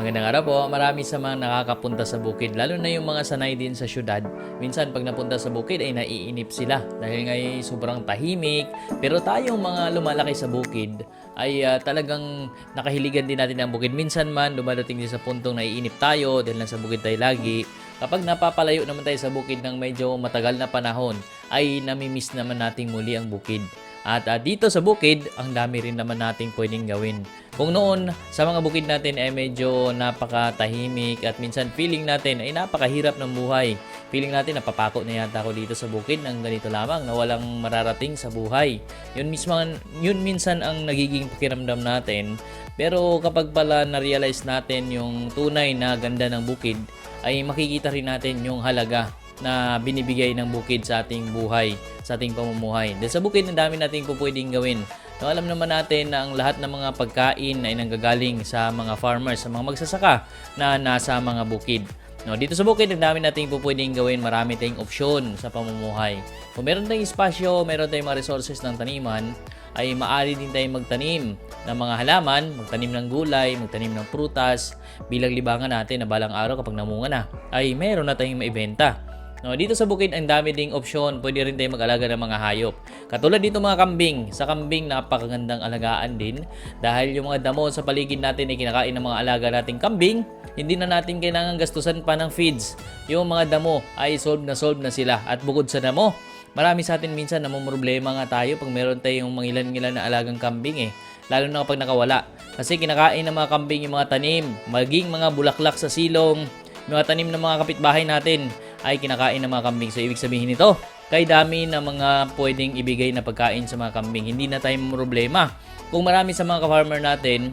Magandang araw po. Marami sa mga nakakapunta sa bukid, lalo na yung mga sanay din sa syudad. Minsan pag napunta sa bukid ay naiinip sila dahil nga sobrang tahimik. Pero tayong mga lumalaki sa bukid ay ah, talagang nakahiligan din natin ang bukid. Minsan man dumadating din sa puntong naiinip tayo dahil nasa bukid tayo lagi. Kapag napapalayo naman tayo sa bukid ng medyo matagal na panahon, ay namimiss naman nating muli ang bukid. At ah, dito sa bukid, ang dami rin naman nating pwedeng gawin. Kung noon, sa mga bukid natin ay medyo napakatahimik at minsan feeling natin ay napakahirap ng buhay. Feeling natin napapako na yata ako dito sa bukid ng ganito lamang na walang mararating sa buhay. Yun, mismo, yun minsan ang nagiging pakiramdam natin. Pero kapag pala na-realize natin yung tunay na ganda ng bukid, ay makikita rin natin yung halaga na binibigay ng bukid sa ating buhay, sa ating pamumuhay. Dahil sa bukid, ang dami nating po pwedeng gawin. No, alam naman natin na ang lahat ng mga pagkain ay nanggagaling sa mga farmers, sa mga magsasaka na nasa mga bukid. No, dito sa bukid, ang dami nating po pwedeng gawin. Marami tayong opsyon sa pamumuhay. Kung meron tayong espasyo, meron tayong mga resources ng taniman, ay maaari din tayong magtanim ng mga halaman, magtanim ng gulay, magtanim ng prutas, bilang libangan natin na balang araw kapag namunga na, ay meron na tayong maibenta. No, dito sa bukid ang dami ding opsyon. Pwede rin tayo mag-alaga ng mga hayop. Katulad dito mga kambing. Sa kambing napakagandang alagaan din dahil yung mga damo sa paligid natin ay kinakain ng mga alaga nating kambing. Hindi na natin kailangan gastusan pa ng feeds. Yung mga damo ay solve na solve na sila. At bukod sa damo, marami sa atin minsan namumroblema nga tayo pag meron tayong mangilan-ngilan na alagang kambing eh. Lalo na kapag nakawala. Kasi kinakain ng mga kambing yung mga tanim, maging mga bulaklak sa silong, mga tanim ng mga kapitbahay natin ay kinakain ng mga kambing. So, ibig sabihin nito, kay dami ng mga pwedeng ibigay na pagkain sa mga kambing. Hindi na tayo problema. Kung marami sa mga ka-farmer natin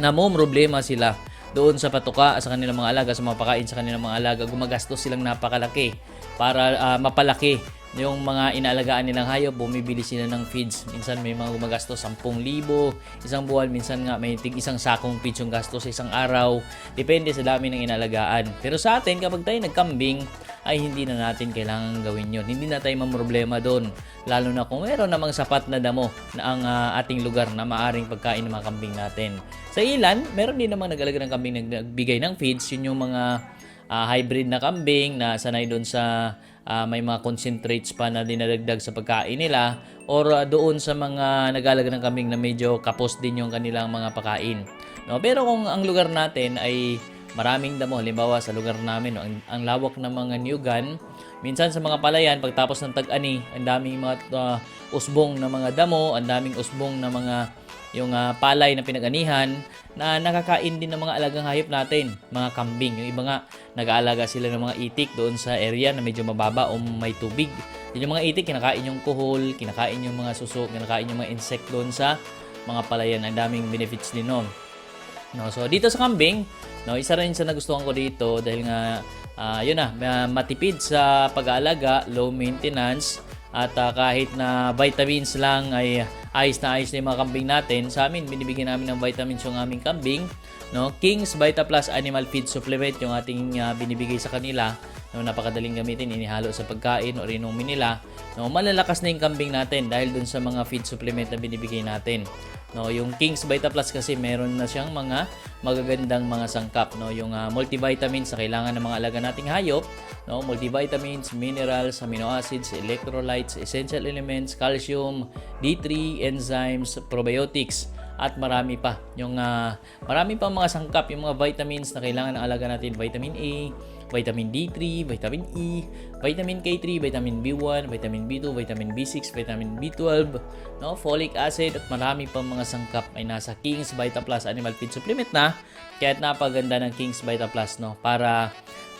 na mo problema sila doon sa patuka sa kanilang mga alaga, sa mga pakain sa kanilang mga alaga, gumagastos silang napakalaki para ah, mapalaki yung mga inaalagaan nilang hayop, bumibili sila ng feeds. Minsan may mga gumagastos 10,000, isang buwan, minsan nga may tig isang sakong feeds yung gastos sa isang araw. Depende sa dami ng inalagaan. Pero sa atin, kapag tayo nagkambing, ay hindi na natin kailangan gawin yon. Hindi na tayo mamroblema doon. Lalo na kung meron namang sapat na damo na ang ah, ating lugar na maaring pagkain ng mga kambing natin. Sa ilan, meron din namang nag-alaga ng kambing na nagbigay ng feeds. Yun yung mga ah, hybrid na kambing na sanay doon sa ah, may mga concentrates pa na dinadagdag sa pagkain nila or ah, doon sa mga nagalaga ng kambing na medyo kapos din yung kanilang mga pagkain. No, pero kung ang lugar natin ay maraming damo, halimbawa sa lugar namin, no, ang, ang lawak ng mga nyugan, minsan sa mga palayan, pagtapos ng tag-ani, ang daming mga ah, usbong na mga damo, ang daming usbong na mga yung ah, palay na pinag-anihan na nakakain din ng mga alagang hayop natin, mga kambing. Yung iba nga, nag-aalaga sila ng mga itik doon sa area na medyo mababa o may tubig. Yun yung mga itik, kinakain yung kuhol, kinakain yung mga suso, kinakain yung mga insect doon sa mga palayan. Ang daming benefits din nun. No, so dito sa kambing, no, isa rin sa nagustuhan ko dito dahil nga ah, yun na, ma- matipid sa pag-aalaga, low maintenance at ah, kahit na vitamins lang ay ayos na ayos na yung mga kambing natin. Sa amin, binibigyan namin ng vitamins yung aming kambing. No, King's Vita Plus Animal Feed Supplement yung ating ah, binibigay sa kanila. No, napakadaling gamitin, inihalo sa pagkain o inumin nila. No, malalakas na yung kambing natin dahil dun sa mga feed supplement na binibigay natin. No, yung King's Vita Plus kasi meron na siyang mga magagandang mga sangkap, no, yung ah, multivitamins sa kailangan ng mga alaga nating hayop, no, multivitamins, minerals, amino acids, electrolytes, essential elements, calcium, D3, enzymes, probiotics at marami pa. Yung ah, marami pa mga sangkap, yung mga vitamins na kailangan ng alaga natin, vitamin A, vitamin D3, vitamin E, vitamin K3, vitamin B1, vitamin B2, vitamin B6, vitamin B12, no, folic acid at marami pang mga sangkap ay nasa King's Vita Plus Animal Feed Supplement na. Kaya napaganda ng King's Vita Plus no para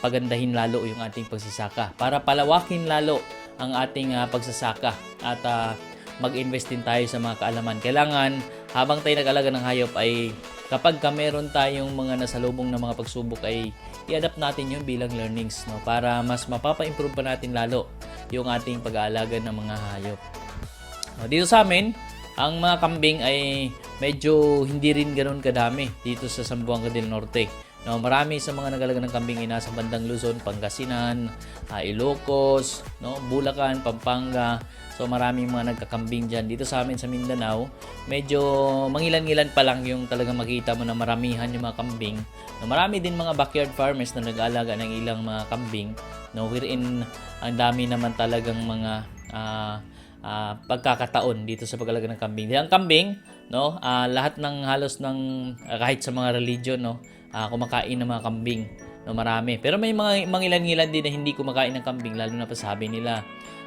pagandahin lalo yung ating pagsasaka, para palawakin lalo ang ating ah, pagsasaka at ah, mag-invest din tayo sa mga kaalaman. Kailangan habang tayo nag-alaga ng hayop ay kapag ka meron tayong mga nasalubong na mga pagsubok ay i-adapt natin yun bilang learnings no para mas mapapa-improve pa natin lalo yung ating pag-aalaga ng mga hayop. No, dito sa amin, ang mga kambing ay medyo hindi rin ganoon kadami dito sa Sambuanga del Norte. No, marami sa mga nagalaga ng kambing ay nasa bandang Luzon, Pangasinan, ah, Ilocos, no, Bulacan, Pampanga. So maraming mga nagkakambing diyan dito sa amin sa Mindanao. Medyo mangilan-ngilan pa lang yung talagang makita mo na maramihan yung mga kambing. No, marami din mga backyard farmers na nag-aalaga ng ilang mga kambing. No, wherein ang dami naman talagang mga ah, ah, pagkakataon dito sa pag-alaga ng kambing. Dahil ang kambing, no, ah, lahat ng halos ng ah, kahit sa mga religion, no, ah, kumakain ng mga kambing. No, marami. Pero may mga mangilan-ngilan din na hindi kumakain ng kambing lalo na pa sabi nila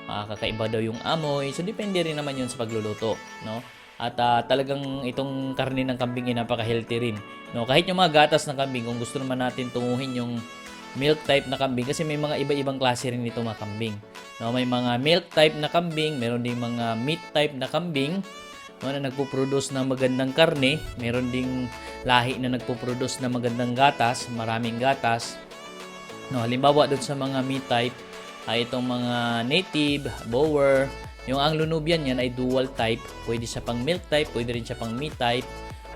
ah, kakaiba daw yung amoy. So depende rin naman 'yun sa pagluluto, no? At ah, talagang itong karne ng kambing ay napaka-healthy rin. No, kahit yung mga gatas ng kambing kung gusto naman natin tunguhin yung milk type na kambing kasi may mga iba-ibang klase rin nito mga kambing. No, may mga milk type na kambing, meron ding mga meat type na kambing no, na nagpo-produce ng magandang karne, meron ding lahi na nagpo-produce ng magandang gatas, maraming gatas. No, halimbawa doon sa mga meat type ay itong mga native, bower, yung Anglo Nubian yan ay dual type, pwede siya pang milk type, pwede rin siya pang meat type.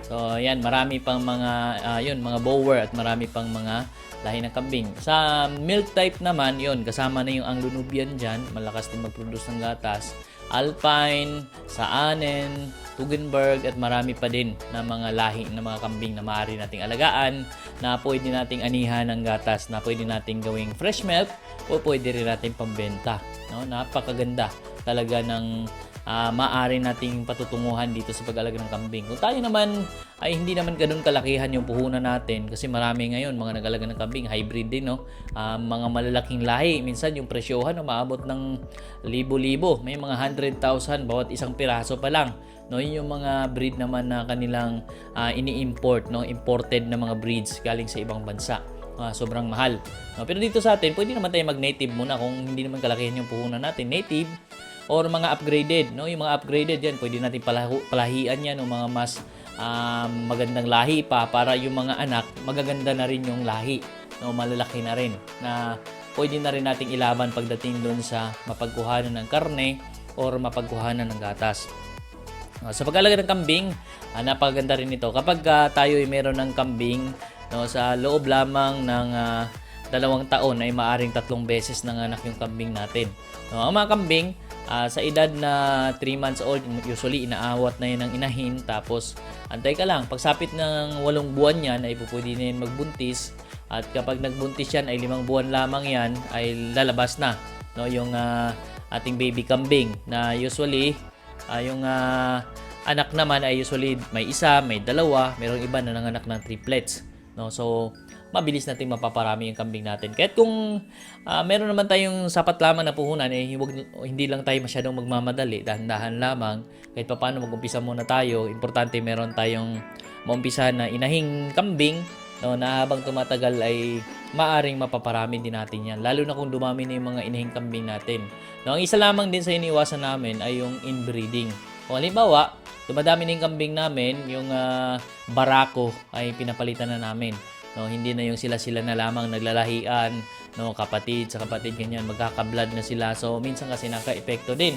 So, yan, marami pang mga, ah, yun, mga bower at marami pang mga lahi ng kambing. Sa milk type naman, yun, kasama na yung Anglo Nubian dyan, malakas din mag-produce ng gatas. Alpine, Saanen, Tugenberg at marami pa din na mga lahi ng mga kambing na maaari nating alagaan na pwede nating anihan ng gatas na pwede nating gawing fresh milk o pwede rin nating pambenta. No? Napakaganda talaga ng ah, maaari nating patutunguhan dito sa pag-alaga ng kambing. Kung tayo naman ay hindi naman ganun kalakihan yung puhunan natin kasi marami ngayon mga nagalaga ng kambing, hybrid din, no? Ah, mga malalaking lahi. Minsan yung presyohan umaabot ng libo-libo. May mga 100,000 bawat isang piraso pa lang. No, yun yung mga breed naman na kanilang ah, ini-import, no, imported na mga breeds galing sa ibang bansa. Ah, sobrang mahal. No, pero dito sa atin, pwede naman tayo mag-native muna kung hindi naman kalakihan yung puhunan natin. Native or mga upgraded, no? Yung mga upgraded yan, pwede natin palahu- palahian yan ng mga mas um, magandang lahi pa para yung mga anak magaganda na rin yung lahi, no? Malalaki na rin na pwede na rin nating ilaban pagdating doon sa mapagkuhanan ng karne or mapagkuhanan ng gatas. Uh, sa pag-alaga ng kambing, ah, napakaganda rin ito. Kapag ah, tayo ay meron ng kambing, no, sa loob lamang ng ah, dalawang taon ay maaring tatlong beses nanganak yung kambing natin. No, ang mga kambing, ah, sa edad na 3 months old, usually inaawat na yun ng inahin. Tapos, antay ka lang. Pagsapit ng walong buwan yan, ay pupwede na yun magbuntis. At kapag nagbuntis yan, ay limang buwan lamang yan, ay lalabas na. No, yung ah, ating baby kambing na usually Ah, yung ah, anak naman ay usually may isa, may dalawa, mayroong iba na nanganak ng triplets. No? So, mabilis nating mapaparami yung kambing natin. Kahit kung ah, meron naman tayong sapat lamang na puhunan, eh, huwag, hindi lang tayo masyadong magmamadali, dahan-dahan lamang. Kahit paano mag-umpisa muna tayo, importante meron tayong maumpisa na inahing kambing, no, na habang tumatagal ay maaring mapaparami din natin yan. Lalo na kung dumami na yung mga inahing kambing natin. No, ang isa lamang din sa iniwasan namin ay yung inbreeding. Kung halimbawa, dumadami na yung kambing namin, yung ah, barako ay pinapalitan na namin. No, hindi na yung sila-sila na lamang naglalahian, no, kapatid sa kapatid ganyan, magkakablad na sila. So minsan kasi naka-epekto din.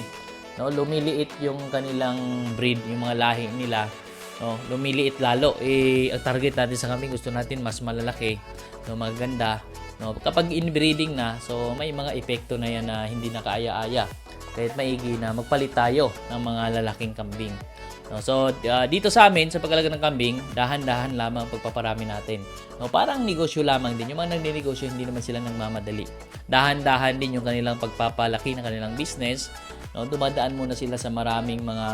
No, lumiliit yung kanilang breed, yung mga lahi nila. No, lumiliit lalo. Eh, ang target natin sa kambing, gusto natin mas malalaki, no, maganda. No, kapag inbreeding na, so may mga epekto na yan na hindi nakaaya-aya. Kahit maigi na magpalit tayo ng mga lalaking kambing. No, so ah, dito sa amin sa pag-alaga ng kambing, dahan-dahan lamang ang pagpaparami natin. No, parang negosyo lamang din. Yung mga nagninegosyo hindi naman sila nagmamadali. Dahan-dahan din yung kanilang pagpapalaki ng kanilang business. No, dumadaan muna sila sa maraming mga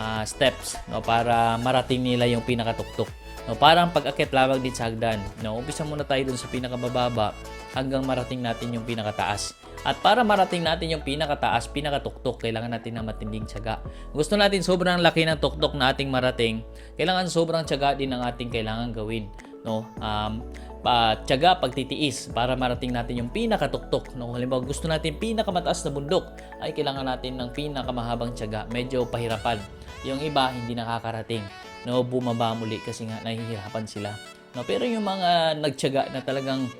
ah, steps no para marating nila yung pinakatuktok. No, parang pag-akit lamang din sa hagdan. No, umpisa muna tayo dun sa pinakabababa hanggang marating natin yung pinakataas. At para marating natin yung pinakataas, pinakatuktok, kailangan natin ng matinding tiyaga. Gusto natin sobrang laki ng tuktok na ating marating, kailangan sobrang tiyaga din ang ating kailangan gawin. No? Um, pa, tiyaga, pagtitiis para marating natin yung pinakatuktok. No? Halimbawa, gusto natin pinakamataas na bundok, ay kailangan natin ng pinakamahabang tiyaga. Medyo pahirapan. Yung iba, hindi nakakarating. No, bumaba muli kasi nga nahihirapan sila. No, pero yung mga nagtiyaga na talagang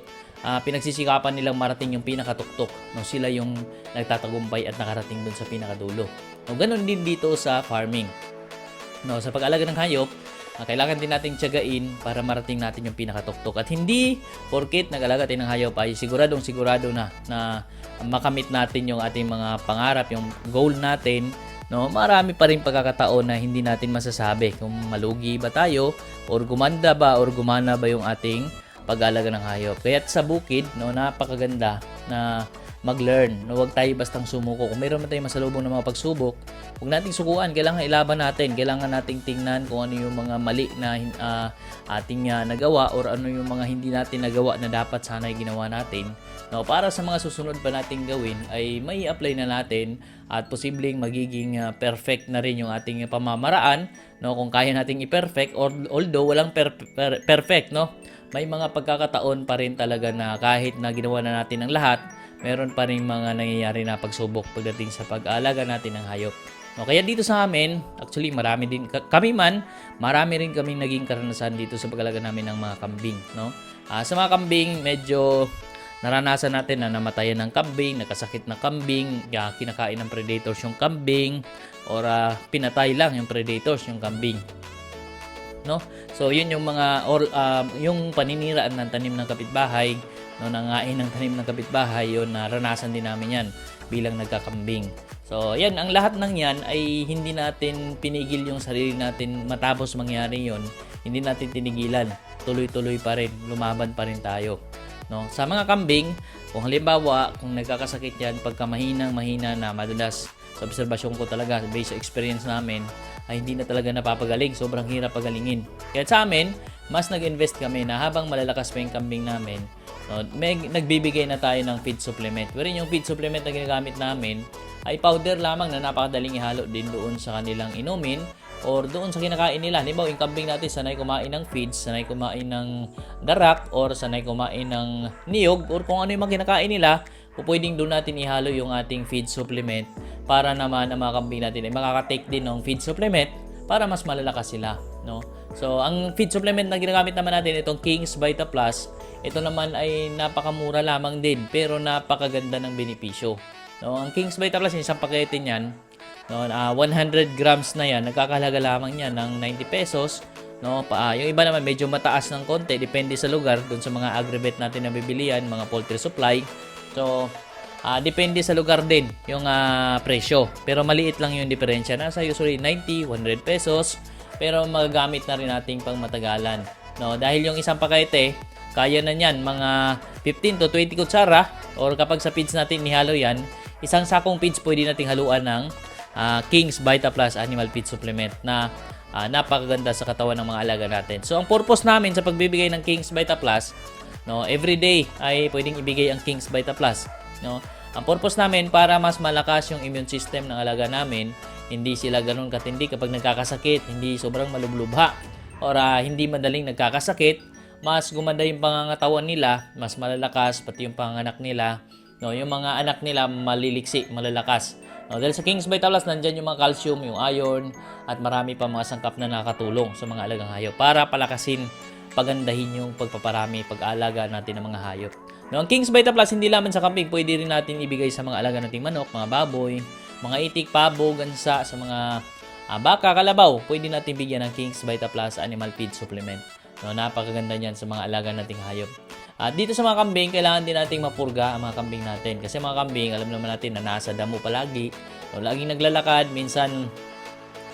ah, pinagsisikapan nilang marating yung pinakatuktok. No, sila yung nagtatagumpay at nakarating dun sa pinakadulo. No, ganun din dito sa farming. No, sa pag-alaga ng hayop, ah, kailangan din nating tiyagain para marating natin yung pinakatuktok. At hindi porkit nag-alaga tayo ng hayop ay siguradong sigurado na na makamit natin yung ating mga pangarap, yung goal natin. No, marami pa rin pagkakataon na hindi natin masasabi kung malugi ba tayo or gumanda ba or gumana ba yung ating pag-alaga ng hayop. Kaya sa bukid, no, napakaganda na mag-learn. No, huwag tayo bastang sumuko. Kung mayroon man tayong masalubong ng mga pagsubok, huwag nating sukuan. Kailangan ilaban natin. Kailangan nating tingnan kung ano yung mga mali na ah, ating ah, nagawa or ano yung mga hindi natin nagawa na dapat sana ay ginawa natin. No, para sa mga susunod pa nating gawin ay may apply na natin at posibleng magiging ah, perfect na rin yung ating pamamaraan no kung kaya nating i-perfect or although walang per- per- perfect no may mga pagkakataon pa rin talaga na kahit na ginawa na natin ang lahat, meron pa rin mga nangyayari na pagsubok pagdating sa pag-aalaga natin ng hayop. No, kaya dito sa amin, actually marami din ka- kami man, marami rin kaming naging karanasan dito sa pag-alaga namin ng mga kambing, no? Ah, sa mga kambing, medyo naranasan natin na namatayan ng kambing, nakasakit na kambing, kinakain ng predators yung kambing, or ah, pinatay lang yung predators yung kambing no? So yun yung mga or um, yung paniniraan ng tanim ng kapitbahay, no nangain ng tanim ng kapitbahay, yun naranasan din namin yan bilang nagkakambing. So yan, ang lahat ng yan ay hindi natin pinigil yung sarili natin matapos mangyari yon hindi natin tinigilan. Tuloy-tuloy pa rin, lumaban pa rin tayo. No? Sa mga kambing, kung halimbawa, kung nagkakasakit yan, pagka mahinang mahina na, madalas sa obserbasyon ko talaga, based sa experience namin, ay hindi na talaga napapagaling. Sobrang hirap pagalingin. Kaya sa amin, mas nag-invest kami na habang malalakas pa yung kambing namin, no, may, nagbibigay na tayo ng feed supplement. Pero yung feed supplement na ginagamit namin ay powder lamang na napakadaling ihalo din doon sa kanilang inumin or doon sa kinakain nila. Halimbawa, yung kambing natin sanay kumain ng feeds, sanay kumain ng darak or sanay kumain ng niyog or kung ano yung mga kinakain nila, o pwedeng doon natin ihalo yung ating feed supplement para naman ang mga kambing natin ay makaka-take din ng feed supplement para mas malalakas sila, no? So, ang feed supplement na ginagamit naman natin itong King's Vita Plus, ito naman ay napakamura lamang din pero napakaganda ng benepisyo. No, ang King's Vita Plus, isang pakete niyan, no, ah, 100 grams na yan, nagkakahalaga lamang yan ng 90 pesos. No, pa, ah, yung iba naman medyo mataas ng konti, depende sa lugar, dun sa mga agrivet natin na bibilian, mga poultry supply. So, ah, depende sa lugar din yung ah, presyo. Pero maliit lang yung diferensya. Nasa usually 90, 100 pesos. Pero magagamit na rin nating pang matagalan. No, dahil yung isang pakete, kaya na niyan mga 15 to 20 kutsara or kapag sa feeds natin nihalo yan, isang sakong feeds pwede nating haluan ng ah, King's Vita Plus Animal Feed Supplement na ah, napakaganda sa katawan ng mga alaga natin. So ang purpose namin sa pagbibigay ng King's Vita Plus, no, every day ay pwedeng ibigay ang King's Vita Plus, no. Ang purpose namin para mas malakas yung immune system ng alaga namin, hindi sila ganun katindi kapag nagkakasakit, hindi sobrang malublubha or ah, hindi madaling nagkakasakit, mas gumanda yung pangangatawan nila, mas malalakas pati yung panganak nila, no, yung mga anak nila maliliksi, malalakas. No, dahil sa King's Vita Plus, nandyan yung mga calcium, yung iron, at marami pa mga sangkap na nakatulong sa mga alagang hayop para palakasin, pagandahin yung pagpaparami, pag-aalaga natin ng mga hayop. No, ang King's Vita Plus, hindi lamang sa kambing, pwede rin natin ibigay sa mga alaga nating manok, mga baboy, mga itik, pabo, gansa, sa mga ah, baka, kalabaw, pwede natin bigyan ng King's Vita Plus Animal Feed Supplement. No, napakaganda niyan sa mga alaga nating hayop. At dito sa mga kambing, kailangan din nating mapurga ang mga kambing natin. Kasi mga kambing, alam naman natin na nasa damo palagi. No, laging naglalakad, minsan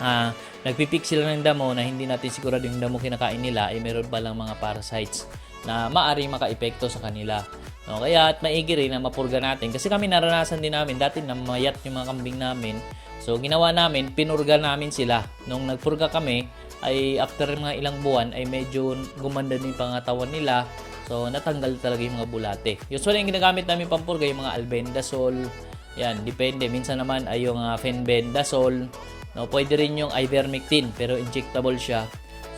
ah nagpipik sila ng damo na hindi natin sigurado yung damo kinakain nila ay meron palang mga parasites na maaring makaepekto sa kanila. No, kaya at maigi rin na mapurga natin kasi kami naranasan din namin dati na mayat yung mga kambing namin. So ginawa namin, pinurga namin sila. Nung nagpurga kami, ay after mga ilang buwan ay medyo gumanda din pangatawan nila. So natanggal talaga yung mga bulate. Usually yung ginagamit namin pampurga yung mga albendazole, yan, depende. Minsan naman ay yung uh, fenbendazole. No, pwede rin yung ivermectin pero injectable siya.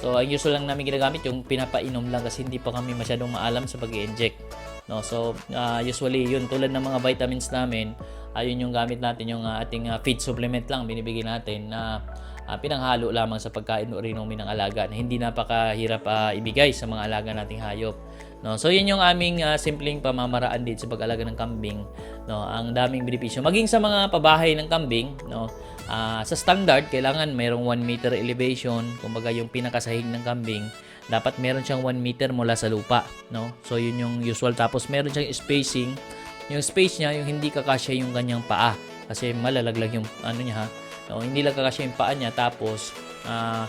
So, ang usual lang namin ginagamit yung pinapainom lang kasi hindi pa kami masyadong maalam sa pag-inject. No, so ah, usually yun tulad ng mga vitamins namin, ayun yung gamit natin yung ah, ating ah, feed supplement lang binibigay natin na ah, pinanghalo lamang sa pagkain o inumin ng alaga na hindi napakahirap ah, ibigay sa mga alaga nating hayop. No, so yun yung aming ah, simpleng pamamaraan dito sa pag-alaga ng kambing. No, ang daming benepisyo. Maging sa mga pabahay ng kambing, no, Ah, sa standard, kailangan mayroong 1 meter elevation, kumbaga yung pinakasahig ng kambing, dapat meron siyang 1 meter mula sa lupa, no? So yun yung usual tapos meron siyang spacing. Yung space niya, yung hindi kakasya yung kanyang paa kasi malalaglag yung ano niya ha. No, hindi lang kakasya yung paa niya tapos ah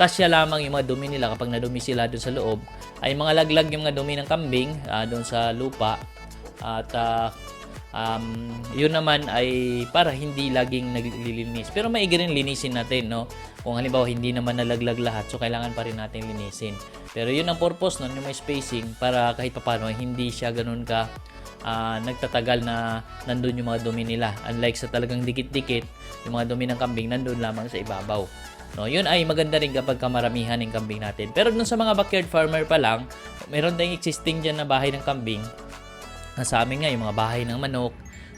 kasya lamang yung mga dumi nila kapag nadumi sila doon sa loob ay mga laglag yung mga dumi ng kambing ah, doon sa lupa at ah, um, yun naman ay para hindi laging naglilinis. Pero maigi rin linisin natin, no? Kung halimbawa hindi naman nalaglag lahat, so kailangan pa rin natin linisin. Pero yun ang purpose nun, yung may spacing para kahit papano hindi siya ganun ka ah, nagtatagal na nandun yung mga dumi nila. Unlike sa talagang dikit-dikit, yung mga dumi ng kambing nandun lamang sa ibabaw. No, yun ay maganda rin kapag kamaramihan ng kambing natin. Pero dun sa mga backyard farmer pa lang, meron tayong existing dyan na bahay ng kambing. Na sa amin nga, yung mga bahay ng manok,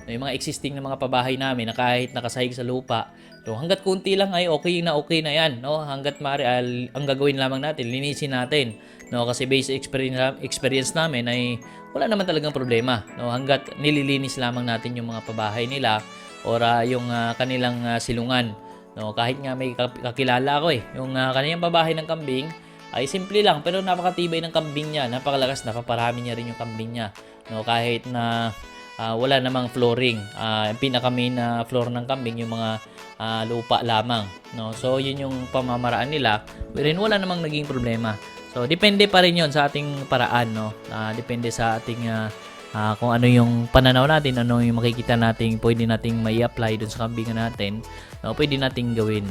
no, yung mga existing na mga pabahay namin na kahit nakasahig sa lupa, so hanggat kunti lang ay okay na okay na yan. No? Hanggat mari, ang gagawin lamang natin, linisin natin. No? Kasi based experience, experience namin ay wala naman talagang problema. No? Hanggat nililinis lamang natin yung mga pabahay nila or ah, yung ah, kanilang ah, silungan. No, kahit nga may kak- kakilala ako eh, yung uh, kanyang babahay ng kambing ay simple lang pero napakatibay ng kambing niya, napakalakas, napaparami niya rin yung kambing niya. No, kahit na ah, wala namang flooring, ah, yung pinaka main na floor ng kambing yung mga ah, lupa lamang. No, so yun yung pamamaraan nila. Wherein wala namang naging problema. So depende pa rin yun sa ating paraan, no. Ah, depende sa ating ah, ah, kung ano yung pananaw natin, ano yung makikita natin, pwede nating may apply dun sa kambingan natin, no, pwede nating gawin.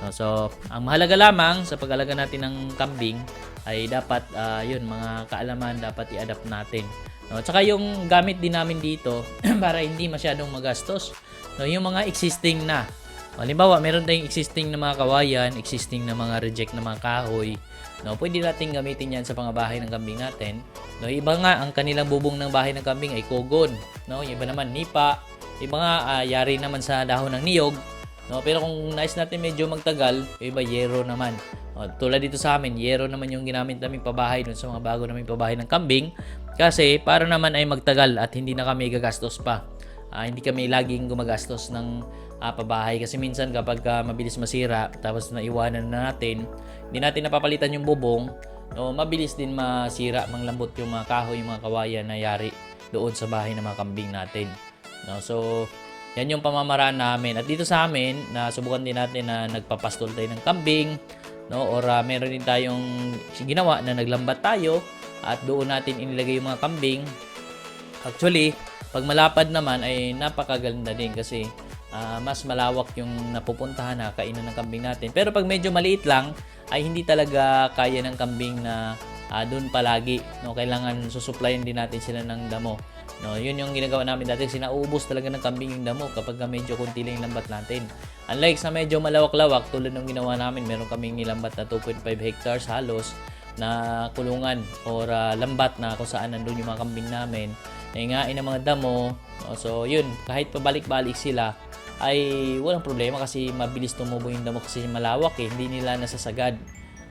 No, so, ang mahalaga lamang sa pag-alaga natin ng kambing ay dapat, ah, yun, mga kaalaman dapat i-adapt natin. No, tsaka yung gamit din namin dito para hindi masyadong magastos. No, yung mga existing na. Halimbawa, meron tayong existing na mga kawayan, existing na mga reject na mga kahoy. No, pwede nating gamitin yan sa mga bahay ng kambing natin. No, iba nga ang kanilang bubong ng bahay ng kambing ay kogon, no? Yung iba naman nipa, iba nga ah, yari naman sa dahon ng niyog, no? Pero kung nais natin medyo magtagal, yung iba yero naman. O, tulad dito sa amin, yero naman yung ginamit namin pabahay dun sa mga bago namin pabahay ng kambing kasi para naman ay magtagal at hindi na kami gagastos pa. Ah, hindi kami laging gumagastos ng ah, pabahay kasi minsan kapag ah, mabilis masira tapos naiwanan na natin, hindi natin napapalitan yung bubong, no, mabilis din masira, manglambot yung mga kahoy, yung mga kawayan na yari doon sa bahay ng mga kambing natin. No, so yan yung pamamaraan namin. At dito sa amin, nasubukan din natin na nagpapastol tayo ng kambing, no? Or ah, meron din tayong ginawa na naglambat tayo at doon natin inilagay yung mga kambing. Actually, pag malapad naman ay napakaganda din kasi ah, mas malawak yung napupuntahan na kainan ng kambing natin. Pero pag medyo maliit lang, ay hindi talaga kaya ng kambing na ah, doon palagi. No, kailangan susuplayan din natin sila ng damo. No, yun yung ginagawa namin dati. Sinaubos talaga ng kambing yung damo kapag medyo kunti lang yung lambat natin. Unlike sa medyo malawak-lawak, tulad ng ginawa namin, meron kaming nilambat na 2.5 hectares halos na kulungan or ah, lambat na kung saan nandun yung mga kambing namin. Naingain ng mga damo. No, so yun, kahit pabalik-balik sila, ay walang problema kasi mabilis tumubo yung damo kasi malawak eh, hindi nila nasasagad.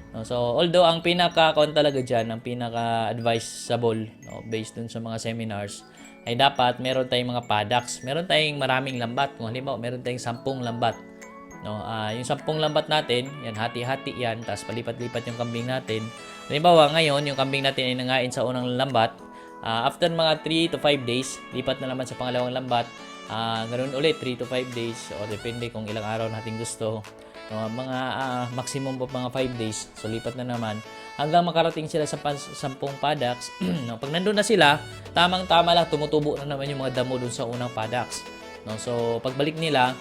No, so although ang pinaka kon talaga diyan, ang pinaka advisable no, based dun sa mga seminars ay dapat meron tayong mga paddocks. Meron tayong maraming lambat. Kung halimbawa, meron tayong sampung lambat. No, ah yung sampung lambat natin, yan hati-hati yan, tapos palipat-lipat yung kambing natin. Halimbawa, ngayon yung kambing natin ay nangain sa unang lambat. Ah, after mga 3 to 5 days, lipat na naman sa pangalawang lambat. Ah, ganun ulit 3 to 5 days o depende kung ilang araw natin gusto. No, mga ah, maximum of mga 5 days, so lipat na naman hanggang makarating sila sa pan- sampung paddocks. no, pag nandun na sila, tamang-tama lang tumutubo na naman yung mga damo dun sa unang paddocks. No, so pagbalik nila,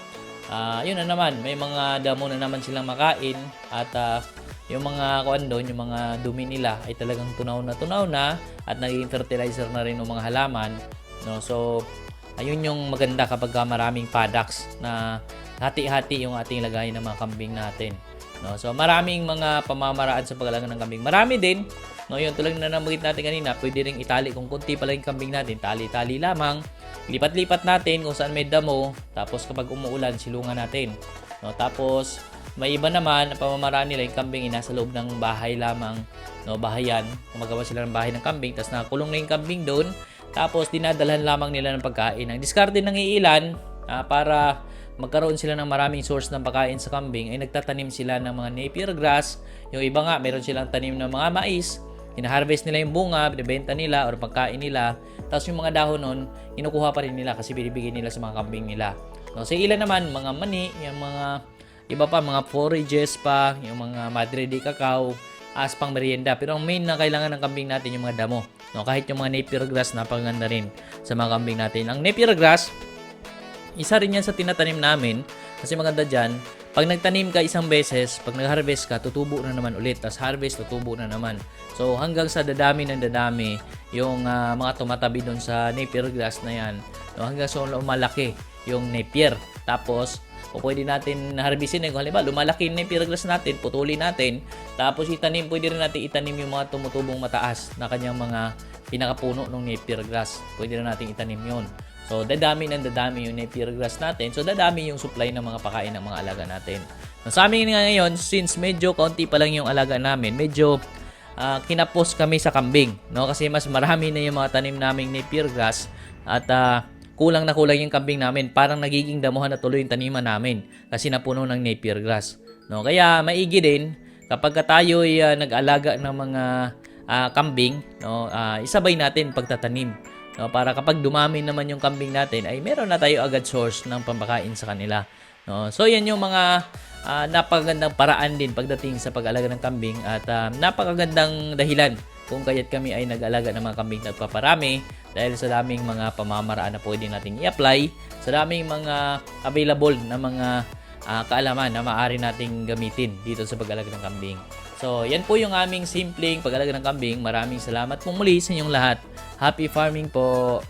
ah, yun na naman, may mga damo na naman silang makain at ah, yung mga kuan doon, yung mga dumi nila ay talagang tunaw na tunaw na at naging fertilizer na rin ng mga halaman. No, so ayun yung maganda kapag ka maraming paddocks na hati-hati yung ating lagay ng mga kambing natin. No, so maraming mga pamamaraan sa pag-alaga ng kambing. Marami din. No, yun tulad na namugit natin kanina, pwede ring itali kung kunti pala yung kambing natin, tali-tali lamang. Lipat-lipat natin kung saan may damo, tapos kapag umuulan, silungan natin. No, tapos may iba naman, ang pamamaraan nila yung kambing ay nasa loob ng bahay lamang. No, bahayan. Gumagawa sila ng bahay ng kambing, tapos nakulong na yung kambing doon. Tapos dinadalhan lamang nila ng pagkain. Ang diskarte ng iilan ah, para magkaroon sila ng maraming source ng pagkain sa kambing, ay nagtatanim sila ng mga napier grass. Yung iba nga, meron silang tanim ng mga mais. Hina-harvest nila yung bunga, binibenta nila or pagkain nila. Tapos yung mga dahon nun, kinukuha pa rin nila kasi binibigay nila sa mga kambing nila. No, sa ilan naman, mga mani, yung mga iba pa, mga forages pa, yung mga madre de cacao, as pang merienda. Pero ang main na kailangan ng kambing natin yung mga damo. No, kahit yung mga napier grass, napakaganda rin sa mga kambing natin. Ang napier grass, isa rin yan sa tinatanim namin kasi maganda dyan, pag nagtanim ka isang beses, pag nag-harvest ka, tutubo na naman ulit. Tapos harvest, tutubo na naman. So hanggang sa dadami ng dadami, yung ah, mga tumatabi doon sa napier grass na yan, no, hanggang sa lumalaki yung napier. Tapos, o pwede natin harvestin eh. Kung halimbawa, lumalaki yung napier grass natin, putulin natin. Tapos itanim, pwede rin natin itanim yung mga tumutubong mataas na kanyang mga pinakapuno ng grass. Pwede na natin itanim yon. So, dadami ng dadami yung napier grass natin. So, dadami yung supply ng mga pakain ng mga alaga natin. So, sa amin nga ngayon, since medyo konti pa lang yung alaga namin, medyo ah, kinapos kami sa kambing. No? Kasi mas marami na yung mga tanim naming napier grass at ah, kulang na kulang yung kambing namin. Parang nagiging damuhan na tuloy yung taniman namin kasi napuno ng napier grass. No? Kaya maigi din kapag ka tayo ay ah, nag-alaga ng mga ah, kambing, no? ah, isabay natin pagtatanim. No, para kapag dumami naman yung kambing natin ay meron na tayo agad source ng pambakain sa kanila. No? So yan yung mga ah, napakagandang paraan din pagdating sa pag-alaga ng kambing at ah, napakagandang dahilan kung kaya't kami ay nag-alaga ng mga kambing na nagpaparami dahil sa daming mga pamamaraan na pwede nating i-apply, sa daming mga available na mga ah, kaalaman na maaari nating gamitin dito sa pag-alaga ng kambing. So, yan po yung aming simpleng pag-alaga ng kambing. Maraming salamat po muli sa inyong lahat. Happy farming po!